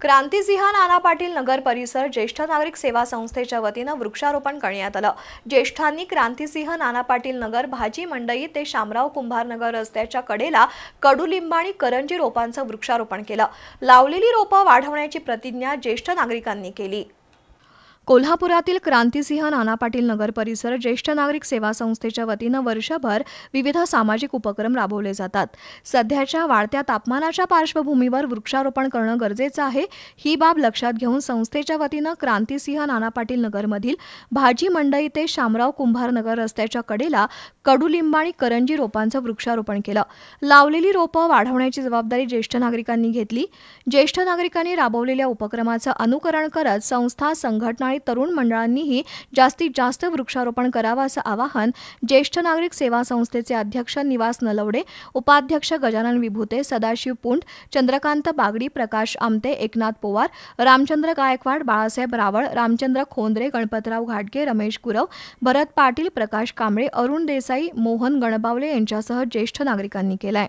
क्रांतिसिंह नाना पाटील नगर परिसर ज्येष्ठ नागरिक सेवा संस्थेच्या वतीनं वृक्षारोपण करण्यात आलं. ज्येष्ठांनी क्रांतिसिंह नाना पाटील नगर भाजी मंडई ते शामराव कुंभार नगर रस्त्याच्या कडेला कडुलिंब आणि करंजी रोपांचं वृक्षारोपण केलं. लावलेली रोपं वाढवण्याची प्रतिज्ञा ज्येष्ठ नागरिकांनी केली. कोल्हापुरातील क्रांतिसिंह नाना पाटील नगर परिसर ज्येष्ठ नागरिक सेवा संस्थेच्या वतीनं वर्षभर विविध सामाजिक उपक्रम राबवले जातात. सध्याच्या वाढत्या तापमानाच्या पार्श्वभूमीवर वृक्षारोपण करणं गरजेचं आहे. ही बाब लक्षात घेऊन संस्थेच्या वतीनं क्रांतिसिंह नाना पाटील नगरमधील भाजी मंडई ते शामराव कुंभार नगर रस्त्याच्या कडेला कडुलिंब आणि करंजी रोपांचं वृक्षारोपण केलं. लावलेली रोपं वाढवण्याची जबाबदारी ज्येष्ठ नागरिकांनी घेतली. ज्येष्ठ नागरिकांनी राबवलेल्या उपक्रमाचं अनुकरण करत संस्था संघटना आणि तरुण मंडळांनीही जास्तीत जास्त वृक्षारोपण करावं असं आवाहन ज्येष्ठ नागरिक सेवा संस्थेचे अध्यक्ष निवास नलवडे उपाध्यक्ष गजानन विभूते सदाशिव पुंड चंद्रकांत बागडी प्रकाश आमते एकनाथ पोवार रामचंद्र गायकवाड बाळासाहेब रावळ रामचंद्र खोंद्रे गणपतराव घाटगे रमेश गुरव भरत पाटील प्रकाश कांबळे अरुण देसाई मोहन गणबावले यांच्यासह ज्येष्ठ नागरिकांनी केलाय.